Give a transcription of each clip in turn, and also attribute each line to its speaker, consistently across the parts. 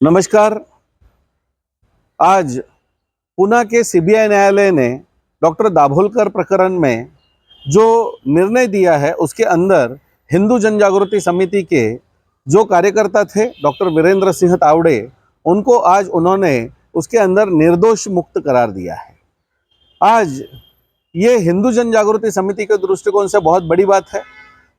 Speaker 1: नमस्कार। आज पुणे के सीबीआई न्यायालय ने डॉक्टर दाभोलकर प्रकरण में जो निर्णय दिया है, उसके अंदर हिंदू जन जागृति समिति के जो कार्यकर्ता थे, डॉक्टर वीरेंद्र सिंह तावड़े, उनको आज उन्होंने उसके अंदर निर्दोष मुक्त करार दिया है। आज ये हिंदू जन जागृति समिति के दृष्टिकोण से बहुत बड़ी बात है,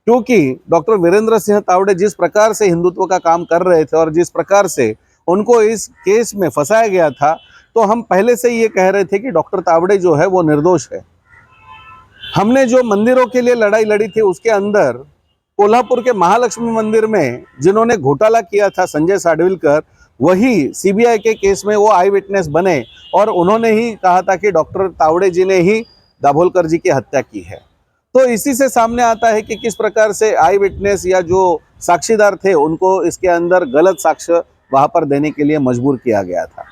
Speaker 1: क्योंकि डॉक्टर वीरेंद्र सिंह तावड़े जिस प्रकार से हिंदुत्व का काम कर रहे थे और जिस प्रकार से उनको इस केस में फंसाया गया था तो हम पहले से ये कह रहे थे कि डॉक्टर तावड़े जो है वो निर्दोष है। हमने जो मंदिरों के लिए लड़ाई लड़ी थी, उसके अंदर कोल्हापुर के महालक्ष्मी मंदिर में जिन्होंने घोटाला किया था संजय साडविलकर, वही सीबीआई के केस में वो आई विटनेस बने और उन्होंने ही कहा था कि डॉक्टर तावड़े जी ने ही दाभोलकर जी की हत्या की है। तो इसी से सामने आता है कि किस प्रकार से आई विटनेस या जो साक्षीदार थे, उनको इसके अंदर गलत साक्ष्य वहाँ पर देने के लिए मजबूर किया गया था।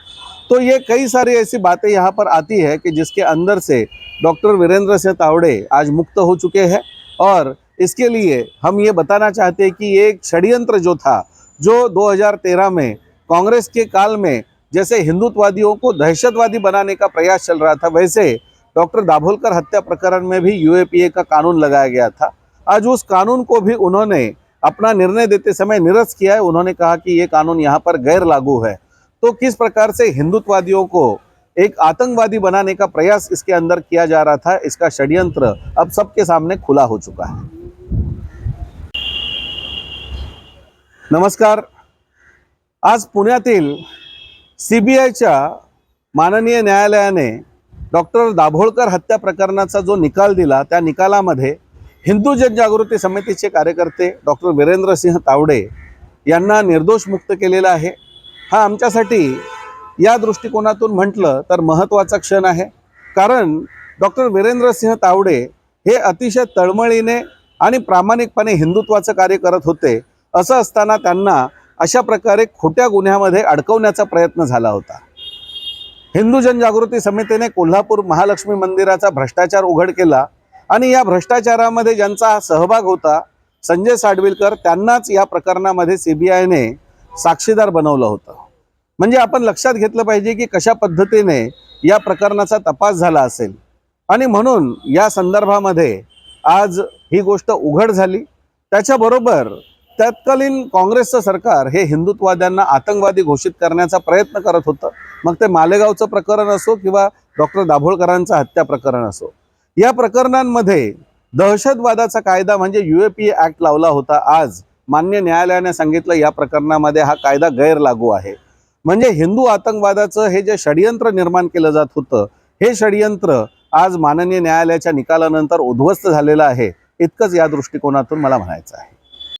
Speaker 1: तो ये कई सारी ऐसी बातें यहाँ पर आती है कि जिसके अंदर से डॉक्टर वीरेंद्र सिंह तावड़े आज मुक्त हो चुके हैं और इसके लिए हम ये बताना चाहते हैं कि ये एक षड्यंत्र जो था, जो 2013 में कांग्रेस के काल में जैसे हिंदुत्ववादियों को दहशतवादी बनाने का प्रयास चल रहा था, वैसे डॉक्टर दाभोलकर हत्या प्रकरण में भी यूएपीए का कानून लगाया गया था। आज उस कानून को भी उन्होंने अपना निर्णय देते समय निरस्त किया है। उन्होंने कहा कि ये कानून यहाँ पर गैर लागू है। तो किस प्रकार से हिंदुत्ववादियों को एक आतंकवादी बनाने का प्रयास इसके अंदर किया जा रहा था इसका षड्यंत्र अब सबके सामने खुला हो चुका है। नमस्कार। आज पुण्यातील सी बी आयच्या माननीय न्यायालयाने डॉक्टर दाभोळकर हत्या प्रकरणाचा जो निकाल दिला त्या निकालामध्ये हिंदू जनजागृती समितीचे कार्यकर्ते डॉक्टर वीरेंद्र सिंह तावडे यांना निर्दोष मुक्त केलेला आहे. हा आमच्यासाठी या दृष्टिकोनातून म्हटलं तर महत्त्वाचा क्षण आहे. कारण डॉक्टर वीरेंद्र सिंह तावडे हे अतिशय तळमळीने आणि प्रामाणिकपणे हिंदुत्वाचं कार्य करत होते. असं असताना त्यांना अशा प्रकारे खोट्या गुन्ह्यामध्ये अडकवण्याचा प्रयत्न झाला होता. हिंदू जनजागृती समितीने कोल्हापूर महालक्ष्मी मंदिराचा भ्रष्टाचार उघड केला. आणि या भ्रष्टाचारामध्ये ज्यांचा सहभाग होता संजय साडविलकर त्यांनाच या प्रकरणामध्ये सीबीआयने साक्षीदार बनवलं होतं. म्हणजे आपण लक्षात घेतलं पाहिजे की कशा पद्धतीने या प्रकरणाचा तपास झाला असेल. आणि म्हणून या संदर्भामध्ये आज ही गोष्ट उघड झाली. त्याच्याबरोबर तत्कालीन काँग्रेसचं सरकार हे हिंदुत्ववाद्यांना आतंकवादी घोषित करण्याचा प्रयत्न करत होतं. मग ते मालेगावचं प्रकरण असो किंवा डॉक्टर दाभोळकरांचं हत्या प्रकरण असो. या प्रकरणांमध्ये दहशतवादाचा कायदा म्हणजे युएपीए ऍक्ट लावला होता आज. मान्य न्यायालयाने सांगितलं या प्रकरणामध्ये हा कायदा गैर लागू आहे. म्हणजे हिंदू आतंकवादाचं हे जे षडयंत्र निर्माण केलं जात होतं हे षडयंत्र आज माननीय न्यायालयाच्या निकालानंतर उद्ध्वस्त झालेलं आहे. इतकंच या दृष्टिकोनातून मला म्हणायचं आहे.